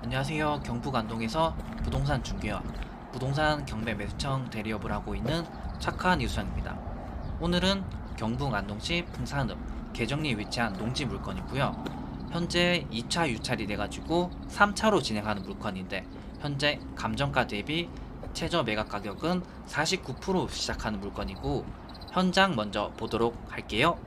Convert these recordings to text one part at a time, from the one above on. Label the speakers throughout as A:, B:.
A: 안녕하세요. 경북 안동에서 부동산 중개와 부동산 경매 매수청 대리업을 하고 있는 착한 이수장입니다. 오늘은 경북 안동시 풍산읍 개정리에 위치한 농지 물건이고요. 현재 2차 유찰이 돼가지고 3차로 진행하는 물건인데 현재 감정가 대비 최저 매각 가격은 49% 시작하는 물건이고 현장 먼저 보도록 할게요.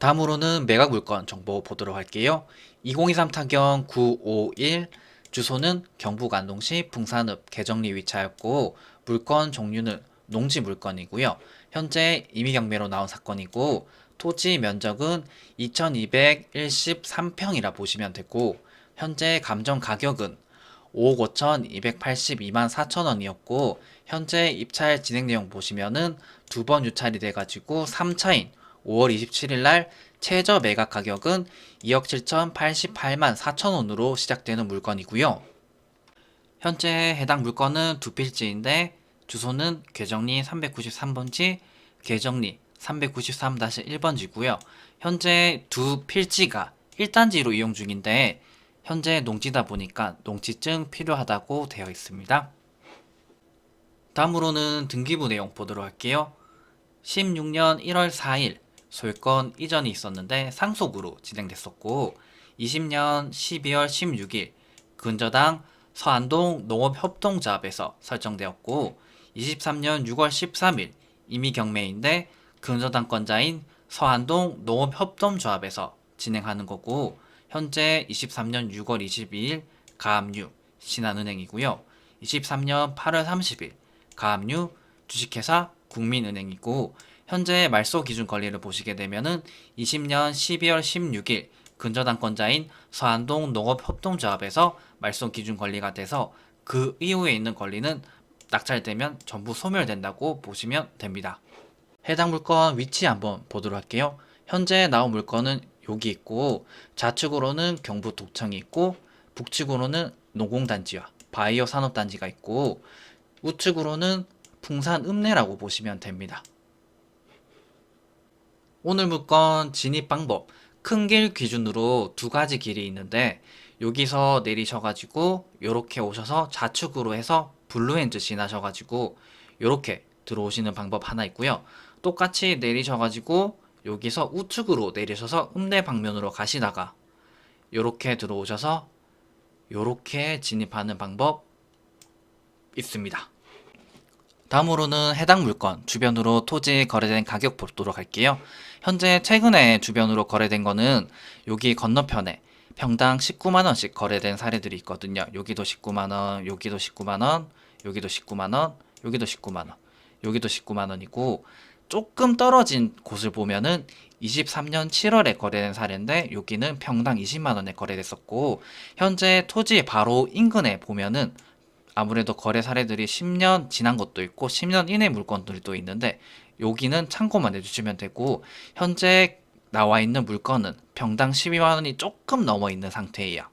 A: 다음으로는 매각 물건 정보 보도록 할게요. 2023 타경 951 주소는 경북 안동시 풍산읍 개정리 위치하였고 물건 종류는 농지 물건이고요. 현재 임의 경매로 나온 사건이고 토지 면적은 2213평이라 보시면 되고 현재 감정 가격은 5억 5,282만 4천 원이었고 현재 입찰 진행 내용 보시면은 두 번 유찰이 돼가지고 3차인 5월 27일 날 최저 매각 가격은 2억 7,088만 4천 원으로 시작되는 물건이고요. 현재 해당 물건은 두 필지인데 주소는 개정리 393번지, 개정리 393-1번지고요. 현재 두 필지가 1단지로 이용 중인데 현재 농지다 보니까 농지증 필요하다고 되어 있습니다. 다음으로는 등기부 내용 보도록 할게요. 16년 1월 4일 소유권 이전이 있었는데 상속으로 진행됐었고 20년 12월 16일 근저당 서안동 농업협동조합에서 설정되었고 23년 6월 13일 임의경매인데 근저당권자인 서안동 농업협동조합에서 진행하는 거고 현재 23년 6월 22일 가압류 신한은행이고요. 23년 8월 30일 가압류 주식회사 국민은행이고 현재 말소 기준 권리를 보시게 되면은 20년 12월 16일 근저당권자인 서안동 농업협동조합에서 말소 기준 권리가 돼서 그 이후에 있는 권리는 낙찰되면 전부 소멸된다고 보시면 됩니다. 해당 물건 위치 한번 보도록 할게요. 현재 나온 물건은 여기 있고 좌측으로는 경북 독청이 있고 북측으로는 노공단지와 바이오 산업단지가 있고 우측으로는 풍산 읍내라고 보시면 됩니다. 오늘 물건 진입 방법 큰 길 기준으로 두 가지 길이 있는데 여기서 내리셔가지고 이렇게 오셔서 좌측으로 해서 블루엔즈 지나셔가지고 이렇게 들어오시는 방법 하나 있고요. 똑같이 내리셔가지고 여기서 우측으로 내리셔서 읍내 방면으로 가시다가 이렇게 들어오셔서 이렇게 진입하는 방법 있습니다. 다음으로는 해당 물건 주변으로 토지 거래된 가격 보도록 할게요. 현재 최근에 주변으로 거래된 거는 여기 건너편에 평당 19만 원씩 거래된 사례들이 있거든요. 여기도 19만 원, 여기도 19만 원, 여기도 19만 원, 여기도 19만 원, 여기도 19만 원이고 조금 떨어진 곳을 보면은 23년 7월에 거래된 사례인데 여기는 평당 20만 원에 거래됐었고 현재 토지 바로 인근에 보면은 아무래도 거래 사례들이 10년 지난 것도 있고 10년 이내 물건들도 있는데 여기는 참고만 해주시면 되고 현재 나와 있는 물건은 평당 12만 원이 조금 넘어 있는 상태예요.